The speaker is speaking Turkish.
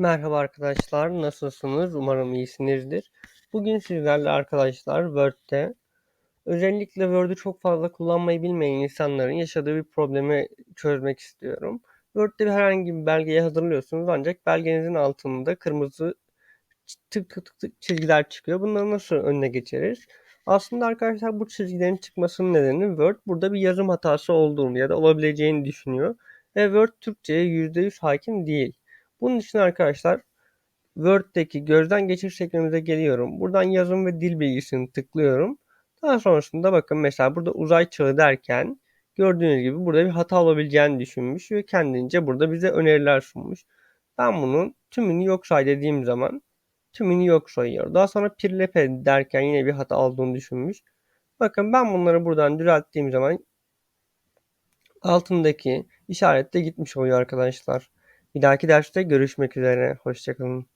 Merhaba arkadaşlar, nasılsınız? Umarım iyisinizdir. Bugün sizlerle arkadaşlar Word'te özellikle Word'ü çok fazla kullanmayı bilmeyen insanların yaşadığı bir problemi çözmek istiyorum. Word'de bir herhangi bir belgeyi hazırlıyorsunuz ancak belgenizin altında kırmızı tık tık tık tık çizgiler çıkıyor. Bunları nasıl önüne geçeriz? Aslında arkadaşlar bu çizgilerin çıkmasının nedeni Word burada bir yazım hatası olduğunu ya da olabileceğini düşünüyor. Ve Word Türkçe'ye %100 hakim değil. Bunun için arkadaşlar Word'deki gözden geçir şeklimize geliyorum. Buradan yazım ve dil bilgisini tıklıyorum. Daha sonrasında bakın mesela burada uzay çağı derken gördüğünüz gibi burada bir hata olabileceğini düşünmüş ve kendince burada bize öneriler sunmuş. Ben bunun tümünü yok say dediğim zaman tümünü yok sayıyor. Daha sonra pirlepe derken yine bir hata olduğunu düşünmüş. Bakın ben bunları buradan düzelttiğim zaman altındaki işaret de gitmiş oluyor arkadaşlar. Bir dahaki derste görüşmek üzere. Hoşçakalın.